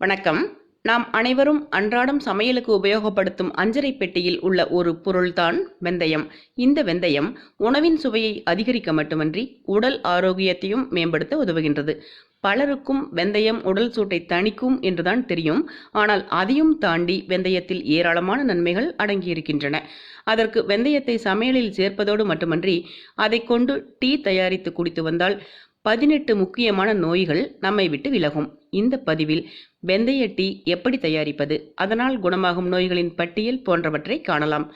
வணக்கம். நாம் அனைவரும் அன்றாடம் சமையலுக்கு உபயோகப்படுத்தும் அஞ்சரை பெட்டியில் உள்ள ஒரு பொருள்தான் வெந்தயம். இந்த வெந்தயம் உணவின் சுவையை அதிகரிக்க மட்டுமன்றி உடல் ஆரோக்கியத்தையும் மேம்படுத்த உதவுகின்றது. பலருக்கும் வெந்தயம் உடல் சூட்டை தணிக்கும் என்றுதான் தெரியும். ஆனால் அதையும் தாண்டி வெந்தயத்தில் ஏராளமான நன்மைகள் அடங்கியிருக்கின்றன. அதற்கு வெந்தயத்தை சமையலில் சேர்ப்பதோடு மட்டுமன்றி அதை கொண்டு டீ தயாரித்து குடித்து வந்தால் பதினெட்டு முக்கியமான நோய்கள் நம்மை விட்டு விலகும். இந்த பதிவில் வெந்தய டீ எப்படி தயாரிப்பது அதனால் குணமாகும் நோய்களின் பட்டியல் போன்றவற்றை காணலாம்.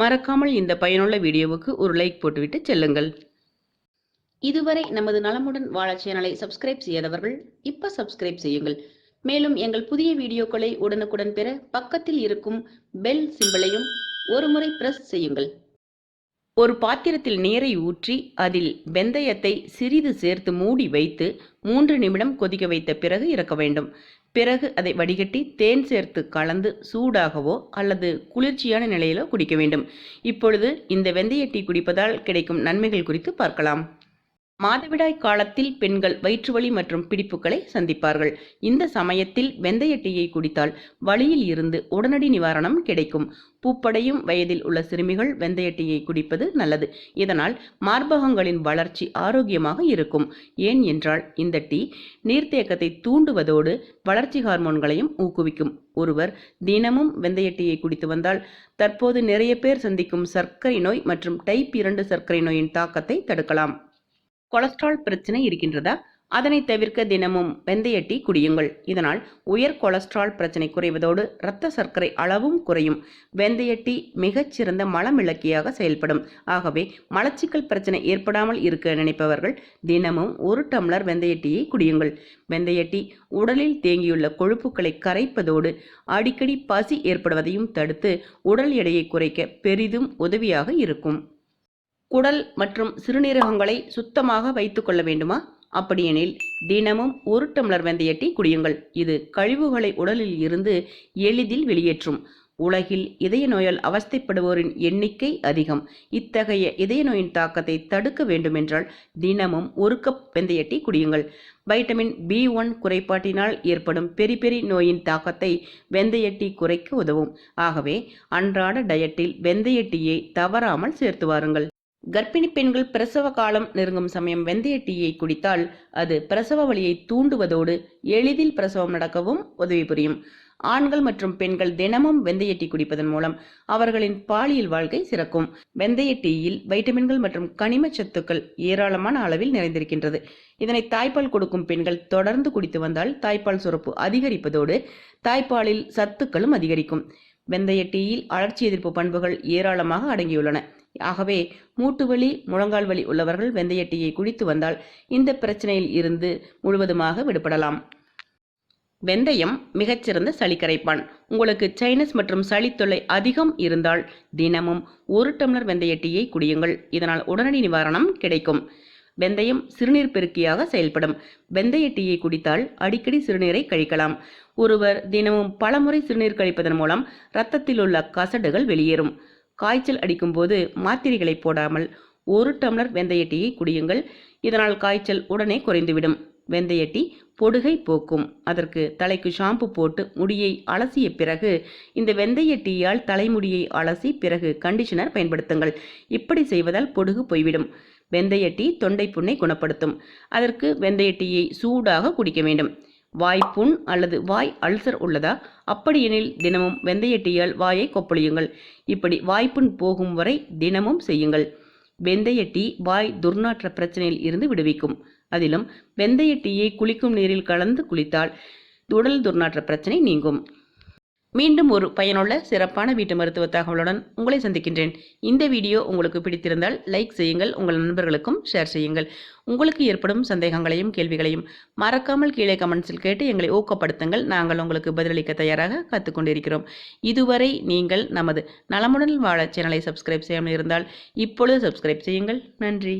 மறக்காமல் இந்த பயனுள்ள வீடியோவுக்கு ஒரு லைக் போட்டுவிட்டு செல்லுங்கள். இதுவரை நமது நலமுடன் வாழ சேனலை சப்ஸ்கிரைப் செய்யாதவர்கள் இப்ப சப்ஸ்கிரைப் செய்யுங்கள். மேலும் எங்கள் புதிய வீடியோக்களை உடனுக்குடன் பெற பக்கத்தில் இருக்கும் பெல் சிம்பலையும் ஒருமுறை பிரஸ் செய்யுங்கள். ஒரு பாத்திரத்தில் நீரை ஊற்றி அதில் வெந்தயத்தை சிறிது சேர்த்து மூடி வைத்து மூன்று நிமிடம் கொதிக்க வைத்த பிறகு இறக்க வேண்டும். பிறகு அதை வடிகட்டி தேன் சேர்த்து கலந்து சூடாகவோ அல்லது குளிர்ச்சியான நிலையிலோ குடிக்க வேண்டும். இப்பொழுது இந்த வெந்தய டீ குடிப்பதால் கிடைக்கும் நன்மைகள் குறித்து பார்க்கலாம். மாதவிடாய் காலத்தில் பெண்கள் வயிற்றுவலி மற்றும் பிடிப்புகளை சந்திப்பார்கள். இந்த சமயத்தில் வெந்தய டீயை குடித்தால் வலியில் இருந்து உடனடி நிவாரணம் கிடைக்கும். பூப்படையும் வயதில் உள்ள சிறுமிகள் வெந்தய டீயை குடிப்பது நல்லது. இதனால் மார்பகங்களின் வளர்ச்சி ஆரோக்கியமாக இருக்கும். ஏன் என்றால் இந்த டீ நீர்த்தேக்கத்தை தூண்டுவதோடு வளர்ச்சி ஹார்மோன்களையும் ஊக்குவிக்கும். ஒருவர் தினமும் வெந்தய டீயை குடித்து வந்தால் தற்போது நிறைய பேர் சந்திக்கும் சர்க்கரை நோய் மற்றும் டைப் இரண்டு சர்க்கரை நோயின் தாக்கத்தை தடுக்கலாம். கொலஸ்ட்ரால் பிரச்சனை இருக்கின்றதா? அதனை தவிர்க்க தினமும் வெந்தய டீ குடியுங்கள். இதனால் உயர் கொலஸ்ட்ரால் பிரச்சனை குறைவதோடு இரத்த சர்க்கரை அளவும் குறையும். வெந்தய டீ மிகச்சிறந்த மலமிளக்கியாக செயல்படும். ஆகவே மலச்சிக்கல் பிரச்சனை ஏற்படாமல் இருக்க நினைப்பவர்கள் தினமும் ஒரு டம்ளர் வெந்தய டீயை குடியுங்கள். வெந்தய டீ உடலில் தேங்கியுள்ள கொழுப்புகளை கரைப்பதோடு அடிக்கடி பசி ஏற்படுவதையும் தடுத்து உடல் எடையை குறைக்க பெரிதும் உதவியாக இருக்கும். குடல் மற்றும் சிறுநீரகங்களை சுத்தமாக வைத்துக் கொள்ள வேண்டுமா? அப்படியெனில் தினமும் ஒரு டம்ளர் வெந்தய டீ குடியுங்கள். இது கழிவுகளை உடலில் இருந்து எளிதில் வெளியேற்றும். உலகில் இதய நோயால் அவஸ்தைப்படுவோரின் எண்ணிக்கை அதிகம். இத்தகைய இதய நோயின் தாக்கத்தை தடுக்க வேண்டுமென்றால் தினமும் ஒரு கப் வெந்தய டீ குடியுங்கள். வைட்டமின் பி ஒன் குறைபாட்டினால் ஏற்படும் பெரி பெரி நோயின் தாக்கத்தை வெந்தய டீ குறைக்க உதவும். ஆகவே அன்றாட டயட்டில் வெந்தய டீயை தவறாமல் சேர்த்து வாருங்கள். கர்ப்பிணி பெண்கள் பிரசவ காலம் நெருங்கும் சமயம் வெந்தய டீயை குடித்தால் அது பிரசவ வழியை தூண்டுவதோடு எளிதில் பிரசவம் நடக்கவும் உதவி புரியும். ஆண்கள் மற்றும் பெண்கள் தினமும் வெந்தய டீ குடிப்பதன் மூலம் அவர்களின் பாலியல் வாழ்க்கை சிறக்கும். வெந்தய டீயில் வைட்டமின்கள் மற்றும் கனிம சத்துக்கள் ஏராளமான அளவில் நிறைந்திருக்கின்றது. இதனை தாய்ப்பால் கொடுக்கும் பெண்கள் தொடர்ந்து குடித்து வந்தால் தாய்ப்பால் சுரப்பு அதிகரிப்பதோடு தாய்ப்பாலில் சத்துக்களும் அதிகரிக்கும். வெந்தய டீயில் அழற்சி எதிர்ப்பு பண்புகள் ஏராளமாக அடங்கியுள்ளன. ஆகவே மூட்டு வலி முழங்கால் வலி உள்ளவர்கள் வெந்தய டீயை குடித்து வந்தால் இந்த பிரச்சனையில் இருந்து முழுவதுமாக விடுபடலாம். வெந்தயம் மிகச்சிறந்த சளி கரைப்பான் உங்களுக்கு சைனஸ் மற்றும் சளி தொல்லை அதிகம் இருந்தால் தினமும் ஒரு டம்ளர் வெந்தய டீயை குடியுங்கள். இதனால் உடனடி நிவாரணம் கிடைக்கும். வெந்தயம் சிறுநீர் பெருக்கியாக செயல்படும். வெந்தய டீயை குடித்தால் அடிக்கடி சிறுநீரை கழிக்கலாம். ஒருவர் தினமும் பலமுறை சிறுநீர் கழிப்பதன் மூலம் இரத்தத்தில் உள்ள கசடுகள் வெளியேறும். காய்ச்சல் அடிக்கும்போது மாத்திரைகளை போடாமல் ஒரு டம்ளர் வெந்தய டீயை குடியுங்கள். இதனால் காய்ச்சல் உடனே குறைந்துவிடும். வெந்தய டீ பொடுகை போக்கும். அதற்கு தலைக்கு ஷாம்பு போட்டு முடியை அலசிய பிறகு இந்த வெந்தய டீயால் தலைமுடியை அலசி பிறகு கண்டிஷனர் பயன்படுத்துங்கள். இப்படி செய்வதால் பொடுகு போய்விடும். வெந்தய டீ தொண்டை புண்ணை குணப்படுத்தும். அதற்கு வெந்தய டீயை சூடாக குடிக்க வேண்டும். வாய்ப்புண் அல்லது வாய் அல்சர் உள்ளதா? அப்படியெனில் தினமும் வெந்தய டீயால் வாயை கொப்பளியுங்கள். இப்படி வாய்ப்புண் போகும் வரை தினமும் செய்யுங்கள். வெந்தய டீ வாய் துர்நாற்ற பிரச்சனையில் இருந்து விடுவிக்கும். அதிலும் வெந்தய டீயை குளிக்கும் நீரில் கலந்து குளித்தால் உடல் துர்நாற்ற பிரச்சனை நீங்கும். மீண்டும் ஒரு பயனுள்ள சிறப்பான வீட்டு மருத்துவ தகவலுடன் உங்களை சந்திக்கின்றேன். இந்த வீடியோ உங்களுக்கு பிடித்திருந்தால் லைக் செய்யுங்கள் உங்கள் நண்பர்களுக்கும் ஷேர் செய்யுங்கள். உங்களுக்கு ஏற்படும் சந்தேகங்களையும் கேள்விகளையும் மறக்காமல் கீழே கமெண்ட்ஸில் கேட்டு எங்களை ஊக்கப்படுத்துங்கள். நாங்கள் உங்களுக்கு பதிலளிக்க தயாராக காத்துக்கொண்டிருக்கிறோம் இதுவரை நீங்கள் நமது நலமுடன் வாழ சேனலை சப்ஸ்கிரைப் செய்யாமல் இருந்தால் இப்பொழுது சப்ஸ்கிரைப் செய்யுங்கள். நன்றி.